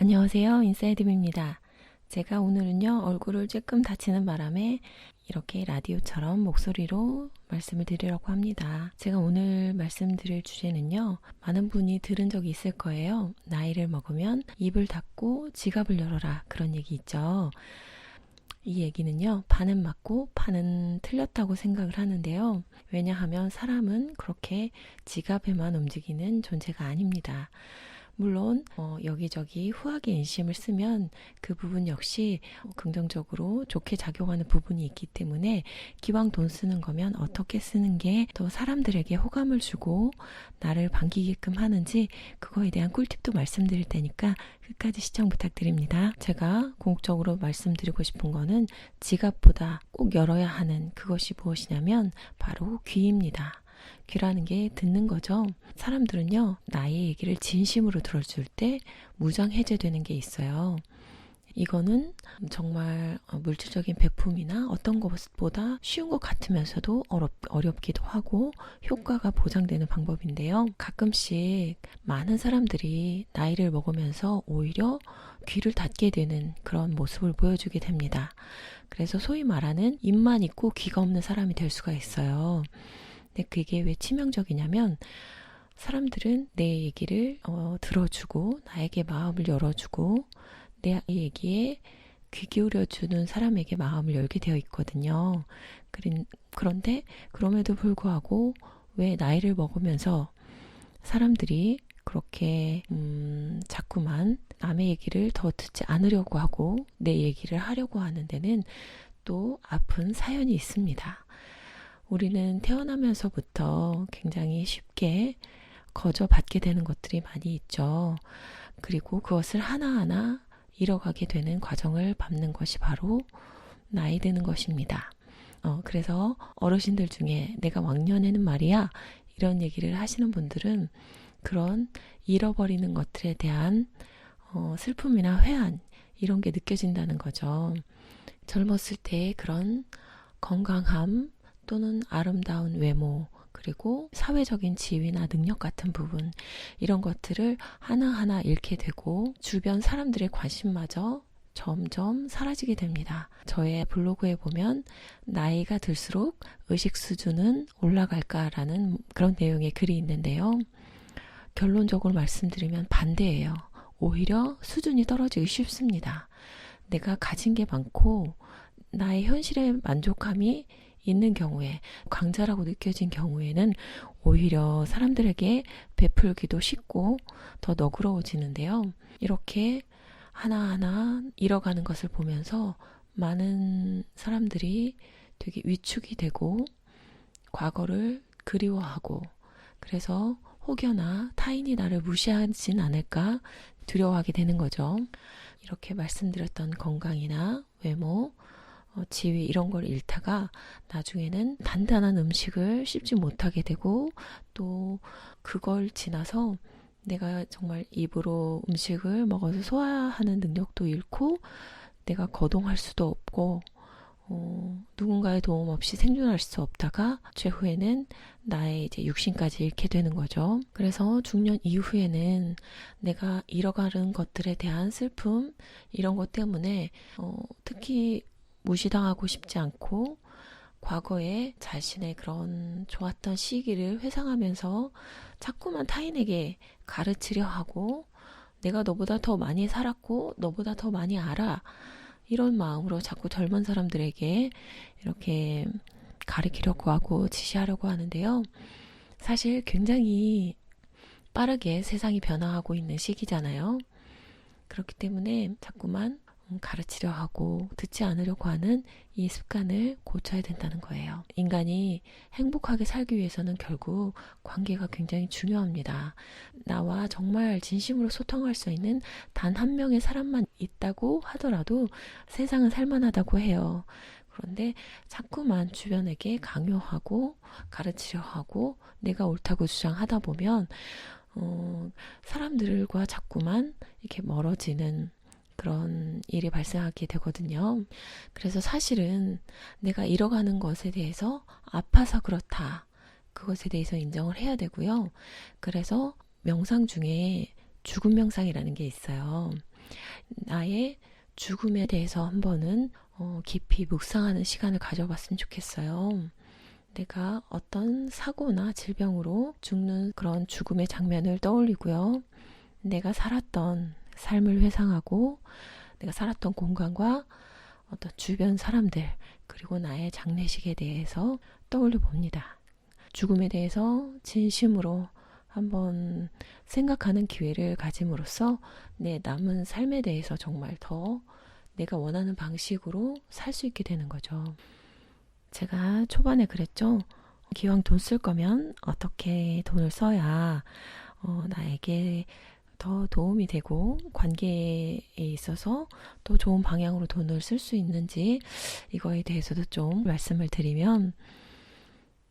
안녕하세요. 인사이드입니다. 제가 오늘은요, 얼굴을 조금 다치는 바람에 이렇게 라디오처럼 목소리로 말씀을 드리려고 합니다. 제가 오늘 말씀드릴 주제는요, 많은 분이 들은 적이 있을 거예요. 나이를 먹으면 입을 닫고 지갑을 열어라. 그런 얘기 있죠. 이 얘기는요, 반은 맞고 반은 틀렸다고 생각을 하는데요. 왜냐하면 사람은 그렇게 지갑에만 움직이는 존재가 아닙니다. 물론 어, 여기저기 후하게 인심을 쓰면 그 부분 역시 긍정적으로 좋게 작용하는 부분이 있기 때문에 기왕 돈 쓰는 거면 어떻게 쓰는 게 더 사람들에게 호감을 주고 나를 반기게끔 하는지 그거에 대한 꿀팁도 말씀드릴 테니까 끝까지 시청 부탁드립니다. 제가 궁극적으로 말씀드리고 싶은 거는 지갑보다 꼭 열어야 하는 그것이 무엇이냐면 바로 귀입니다. 귀라는 게 듣는 거죠. 사람들은요, 나의 얘기를 진심으로 들어줄 때 무장 해제되는 게 있어요. 이거는 정말 물질적인 배품이나 어떤 것보다 쉬운 것 같으면서도 어렵, 어렵기도 하고 효과가 보장되는 방법인데요. 가끔씩 많은 사람들이 나이를 먹으면서 오히려 귀를 닫게 되는 그런 모습을 보여주게 됩니다. 그래서 소위 말하는 입만 있고 귀가 없는 사람이 될 수가 있어요. 근데 그게 왜 치명적이냐면 사람들은 내 얘기를 어, 들어주고 나에게 마음을 열어주고 내 얘기에 귀 기울여주는 사람에게 마음을 열게 되어 있거든요. 그런데 그럼에도 불구하고 왜 나이를 먹으면서 사람들이 그렇게 음, 자꾸만 남의 얘기를 더 듣지 않으려고 하고 내 얘기를 하려고 하는 데는 또 아픈 사연이 있습니다. 우리는 태어나면서부터 굉장히 쉽게 거저 받게 되는 것들이 많이 있죠. 그리고 그것을 하나하나 잃어가게 되는 과정을 밟는 것이 바로 나이 드는 것입니다. 어, 그래서 어르신들 중에 내가 왕년에는 말이야 이런 얘기를 하시는 분들은 그런 잃어버리는 것들에 대한 어, 슬픔이나 회한 이런 게 느껴진다는 거죠. 젊었을 때 그런 건강함, 또는 아름다운 외모, 그리고 사회적인 지위나 능력 같은 부분, 이런 것들을 하나하나 잃게 되고 주변 사람들의 관심마저 점점 사라지게 됩니다. 저의 블로그에 보면 나이가 들수록 의식 수준은 올라갈까라는 그런 내용의 글이 있는데요. 결론적으로 말씀드리면 반대예요. 오히려 수준이 떨어지기 쉽습니다. 내가 가진 게 많고 나의 현실의 만족감이 있는 경우에 강자라고 느껴진 경우에는 오히려 사람들에게 베풀기도 쉽고 더 너그러워지는데요. 이렇게 하나하나 잃어가는 것을 보면서 많은 사람들이 되게 위축이 되고 과거를 그리워하고 그래서 혹여나 타인이 나를 무시하진 않을까 두려워하게 되는 거죠. 이렇게 말씀드렸던 건강이나 외모, 어, 지위 이런 걸 잃다가 나중에는 단단한 음식을 씹지 못하게 되고 또 그걸 지나서 내가 정말 입으로 음식을 먹어서 소화하는 능력도 잃고 내가 거동할 수도 없고 어, 누군가의 도움 없이 생존할 수 없다가 최후에는 나의 이제 육신까지 잃게 되는 거죠. 그래서 중년 이후에는 내가 잃어가는 것들에 대한 슬픔 이런 것 때문에 어, 특히 무시당하고 싶지 않고 과거에 자신의 그런 좋았던 시기를 회상하면서 자꾸만 타인에게 가르치려 하고 내가 너보다 더 많이 살았고 너보다 더 많이 알아 이런 마음으로 자꾸 젊은 사람들에게 이렇게 가르치려고 하고 지시하려고 하는데요. 사실 굉장히 빠르게 세상이 변화하고 있는 시기잖아요. 그렇기 때문에 자꾸만 음, 가르치려 하고 듣지 않으려고 하는 이 습관을 고쳐야 된다는 거예요. 인간이 행복하게 살기 위해서는 결국 관계가 굉장히 중요합니다. 나와 정말 진심으로 소통할 수 있는 단 한 명의 사람만 있다고 하더라도 세상은 살만하다고 해요. 그런데 자꾸만 주변에게 강요하고 가르치려 하고 내가 옳다고 주장하다 보면 어, 사람들과 자꾸만 이렇게 멀어지는 그런 일이 발생하게 되거든요. 그래서 사실은 내가 잃어가는 것에 대해서 아파서 그렇다. 그것에 대해서 인정을 해야 되고요. 그래서 명상 중에 죽음 명상이라는 게 있어요. 나의 죽음에 대해서 한 번은 어, 깊이 묵상하는 시간을 가져봤으면 좋겠어요. 내가 어떤 사고나 질병으로 죽는 그런 죽음의 장면을 떠올리고요. 내가 살았던 삶을 회상하고 내가 살았던 공간과 어떤 주변 사람들 그리고 나의 장례식에 대해서 떠올려 봅니다. 죽음에 대해서 진심으로 한번 생각하는 기회를 가짐으로써 내 남은 삶에 대해서 정말 더 내가 원하는 방식으로 살 수 있게 되는 거죠. 제가 초반에 그랬죠. 기왕 돈 쓸 거면 어떻게 돈을 써야 어, 나에게 더 도움이 되고 관계에 있어서 또 좋은 방향으로 돈을 쓸 수 있는지 이거에 대해서도 좀 말씀을 드리면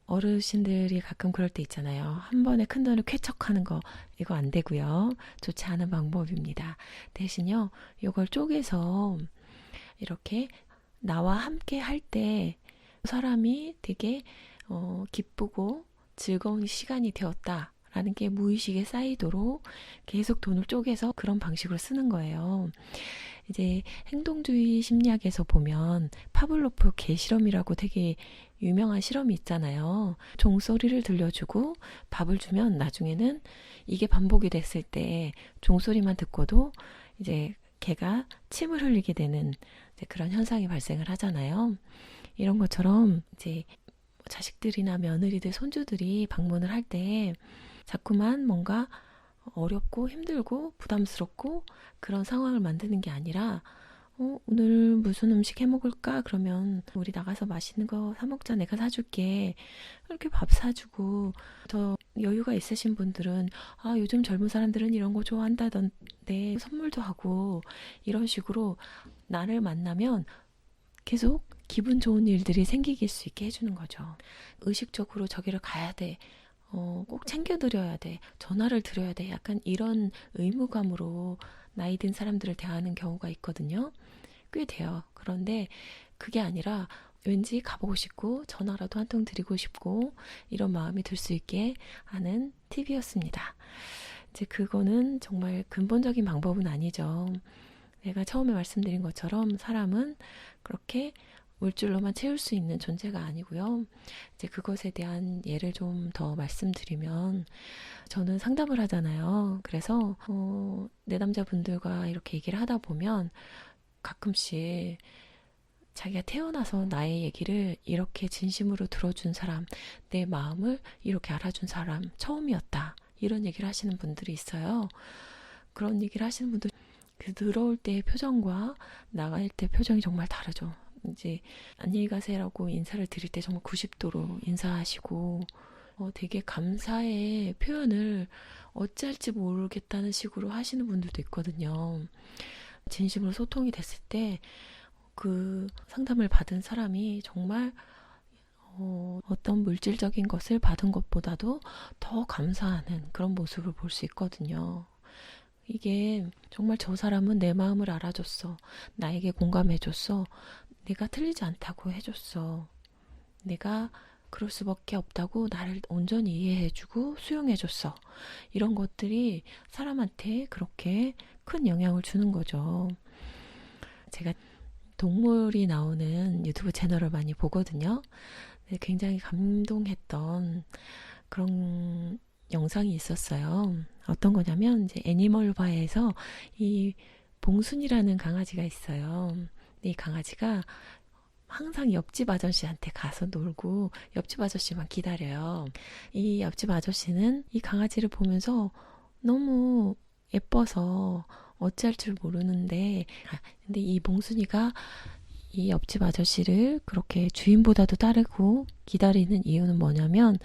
어르신들이 가끔 그럴 때 있잖아요. 한 번에 큰 돈을 쾌척하는 거 이거 안 되고요. 좋지 않은 방법입니다. 대신요, 이걸 쪼개서 이렇게 나와 함께 할 때 사람이 되게 어, 기쁘고 즐거운 시간이 되었다. 라는 게 무의식에 쌓이도록 계속 돈을 쪼개서 그런 방식으로 쓰는 거예요. 이제 행동주의 심리학에서 보면 파블로프 개 실험이라고 되게 유명한 실험이 있잖아요. 종소리를 들려주고 밥을 주면 나중에는 이게 반복이 됐을 때 종소리만 듣고도 이제 개가 침을 흘리게 되는 그런 현상이 발생을 하잖아요. 이런 것처럼 이제 자식들이나 며느리들, 손주들이 방문을 할 때 자꾸만 뭔가 어렵고 힘들고 부담스럽고 그런 상황을 만드는 게 아니라 어, 오늘 무슨 음식 해 먹을까? 그러면 우리 나가서 맛있는 거 사 먹자. 내가 사줄게. 이렇게 밥 사주고 더 여유가 있으신 분들은 아 요즘 젊은 사람들은 이런 거 좋아한다던데 선물도 하고 이런 식으로 나를 만나면 계속 기분 좋은 일들이 생기길 수 있게 해주는 거죠. 의식적으로 저기를 가야 돼. 어, 꼭 챙겨드려야 돼. 전화를 드려야 돼. 약간 이런 의무감으로 나이 든 사람들을 대하는 경우가 있거든요. 꽤 돼요. 그런데 그게 아니라 왠지 가보고 싶고 전화라도 한 통 드리고 싶고 이런 마음이 들 수 있게 하는 팁이었습니다. 이제 그거는 정말 근본적인 방법은 아니죠. 내가 처음에 말씀드린 것처럼 사람은 그렇게 물질로만 채울 수 있는 존재가 아니고요. 이제 그것에 대한 예를 좀 더 말씀드리면 저는 상담을 하잖아요. 그래서 어, 내담자분들과 이렇게 얘기를 하다 보면 가끔씩 자기가 태어나서 나의 얘기를 이렇게 진심으로 들어준 사람, 내 마음을 이렇게 알아준 사람 처음이었다. 이런 얘기를 하시는 분들이 있어요. 그런 얘기를 하시는 분들 그 들어올 때의 표정과 나갈 때 표정이 정말 다르죠. 이제 안녕히 가세요라고 인사를 드릴 때 정말 90도로 인사하시고 어, 되게 감사의 표현을 어찌할지 모르겠다는 식으로 하시는 분들도 있거든요. 진심으로 소통이 됐을 때 그 상담을 받은 사람이 정말 어, 어떤 물질적인 것을 받은 것보다도 더 감사하는 그런 모습을 볼 수 있거든요. 이게 정말 저 사람은 내 마음을 알아줬어. 나에게 공감해줬어. 내가 틀리지 않다고 해줬어. 내가 그럴 수밖에 없다고 나를 온전히 이해해주고 수용해줬어. 이런 것들이 사람한테 그렇게 큰 영향을 주는 거죠. 제가 동물이 나오는 유튜브 채널을 많이 보거든요. 굉장히 감동했던 그런 영상이 있었어요. 어떤 거냐면 이제 애니멀바에서 이 봉순이라는 강아지가 있어요. 이 강아지가 항상 옆집 아저씨한테 가서 놀고 옆집 아저씨만 기다려요. 이 옆집 아저씨는 이 강아지를 보면서 너무 예뻐서 어찌할 줄 모르는데 아, 근데 이 봉순이가 이 옆집 아저씨를 그렇게 주인보다도 따르고 기다리는 이유는 뭐냐면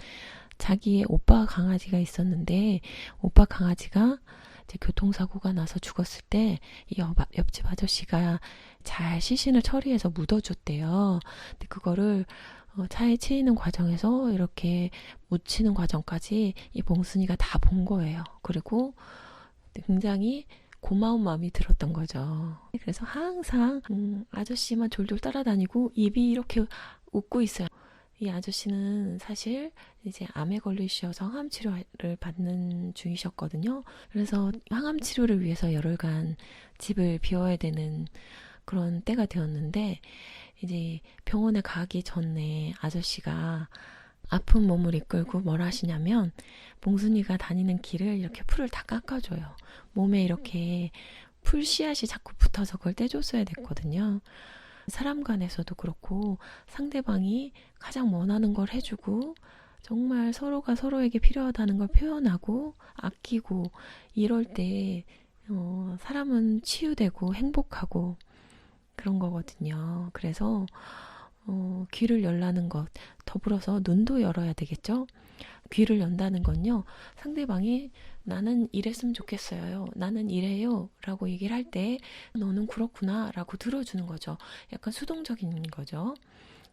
자기의 오빠 강아지가 있었는데 오빠 강아지가 이제 교통사고가 나서 죽었을 때이 옆집 아저씨가 잘 시신을 처리해서 묻어줬대요. 근데 그거를 어, 차에 치이는 과정에서 이렇게 묻히는 과정까지 이 봉순이가 다 본 거예요. 그리고 굉장히 고마운 마음이 들었던 거죠. 그래서 항상 음, 아저씨만 졸졸 따라다니고 입이 이렇게 웃고 있어요. 이 아저씨는 사실 이제 암에 걸리셔서 항암 치료를 받는 중이셨거든요. 그래서 항암 치료를 위해서 열흘간 집을 비워야 되는 그런 때가 되었는데 이제 병원에 가기 전에 아저씨가 아픈 몸을 이끌고 뭘 하시냐면 몽순이가 다니는 길을 이렇게 풀을 다 깎아줘요. 몸에 이렇게 풀 씨앗이 자꾸 붙어서 그걸 떼줬어야 됐거든요. 사람 간에서도 그렇고 상대방이 가장 원하는 걸 해주고 정말 서로가 서로에게 필요하다는 걸 표현하고 아끼고 이럴 때 어, 사람은 치유되고 행복하고 그런 거거든요. 그래서 어, 귀를 열라는 것 더불어서 눈도 열어야 되겠죠. 귀를 연다는 건요. 상대방이 나는 이랬으면 좋겠어요. 나는 이래요. 라고 얘기를 할 때 너는 그렇구나. 라고 들어주는 거죠. 약간 수동적인 거죠.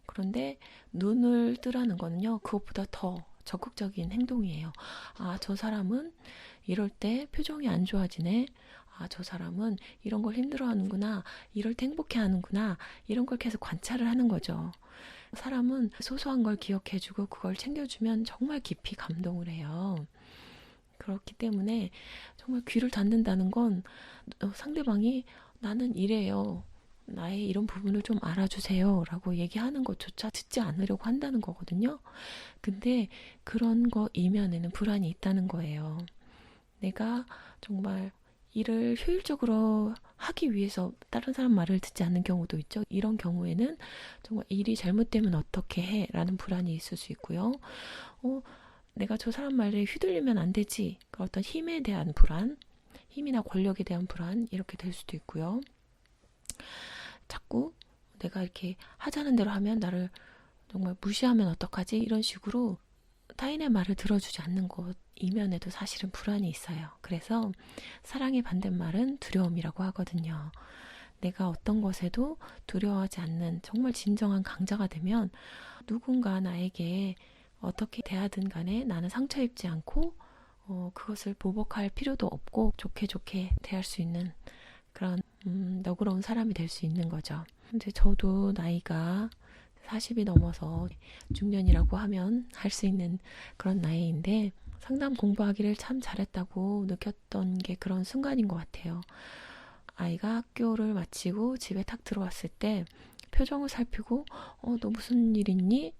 그런데 눈을 뜨라는 거는요. 그것보다 더 적극적인 행동이에요. 아, 저 사람은 이럴 때 표정이 안 좋아지네. 아, 저 사람은 이런 걸 힘들어 하는구나. 이럴 때 행복해 하는구나. 이런 걸 계속 관찰을 하는 거죠. 사람은 소소한 걸 기억해주고 그걸 챙겨주면 정말 깊이 감동을 해요. 그렇기 때문에 정말 귀를 닫는다는 건 어, 상대방이 나는 이래요. 나의 이런 부분을 좀 알아주세요. 라고 얘기하는 것조차 듣지 않으려고 한다는 거거든요. 근데 그런 거 이면에는 불안이 있다는 거예요. 내가 정말 일을 효율적으로 하기 위해서 다른 사람 말을 듣지 않는 경우도 있죠. 이런 경우에는 정말 일이 잘못되면 어떻게 해? 라는 불안이 있을 수 있고요. 어, 내가 저 사람 말에 휘둘리면 안 되지. 그 어떤 힘에 대한 불안, 힘이나 권력에 대한 불안, 이렇게 될 수도 있고요. 자꾸 내가 이렇게 하자는 대로 하면 나를 정말 무시하면 어떡하지? 이런 식으로 타인의 말을 들어주지 않는 것 이면에도 사실은 불안이 있어요. 그래서 사랑의 반대말은 두려움이라고 하거든요. 내가 어떤 것에도 두려워하지 않는 정말 진정한 강자가 되면 누군가 나에게 어떻게 대하든 간에 나는 상처 입지 않고 어, 그것을 보복할 필요도 없고 좋게 좋게 대할 수 있는 그런 음, 너그러운 사람이 될 수 있는 거죠. 근데 저도 나이가 40이 넘어서 중년이라고 하면 할 수 있는 그런 나이인데 상담 공부하기를 참 잘했다고 느꼈던 게 그런 순간인 것 같아요. 아이가 학교를 마치고 집에 탁 들어왔을 때 표정을 살피고 어, 너 무슨 일 있니?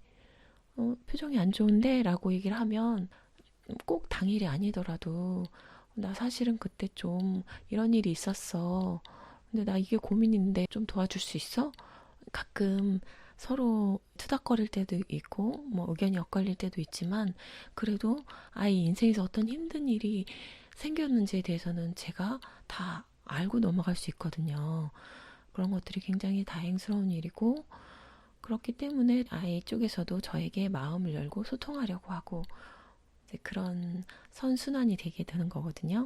어, 표정이 안 좋은데? 라고 얘기를 하면 꼭 당일이 아니더라도 나 사실은 그때 좀 이런 일이 있었어. 근데 나 이게 고민인데 좀 도와줄 수 있어? 가끔 서로 투닥거릴 때도 있고 뭐 의견이 엇갈릴 때도 있지만 그래도 아이 인생에서 어떤 힘든 일이 생겼는지에 대해서는 제가 다 알고 넘어갈 수 있거든요. 그런 것들이 굉장히 다행스러운 일이고 그렇기 때문에 아이 쪽에서도 저에게 마음을 열고 소통하려고 하고 그런 선순환이 되게 되는 거거든요.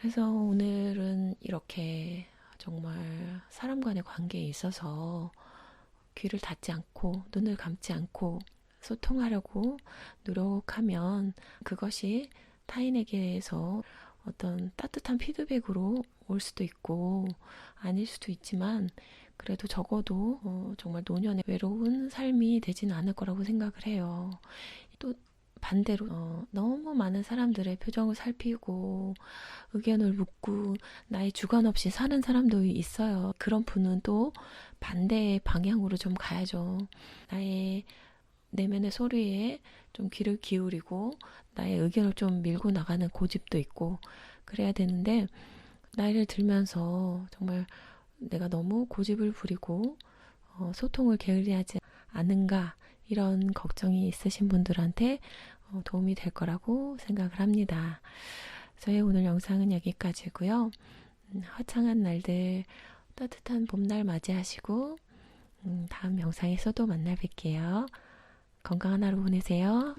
그래서 오늘은 이렇게 정말 사람 간의 관계에 있어서 귀를 닫지 않고 눈을 감지 않고 소통하려고 노력하면 그것이 타인에게서 어떤 따뜻한 피드백으로 올 수도 있고 아닐 수도 있지만 그래도 적어도 어, 정말 노년의 외로운 삶이 되지는 않을 거라고 생각을 해요. 또 반대로 어, 너무 많은 사람들의 표정을 살피고 의견을 묻고 나의 주관 없이 사는 사람도 있어요. 그런 분은 또 반대의 방향으로 좀 가야죠. 나의 내면의 소리에 좀 귀를 기울이고 나의 의견을 좀 밀고 나가는 고집도 있고 그래야 되는데 나이를 들면서 정말 내가 너무 고집을 부리고 어, 소통을 게을리하지 않은가 이런 걱정이 있으신 분들한테 어, 도움이 될 거라고 생각을 합니다. 저의 오늘 영상은 여기까지고요. 음, 화창한 날들 따뜻한 봄날 맞이하시고 음, 다음 영상에서도 만나 뵐게요. 건강한 하루 보내세요.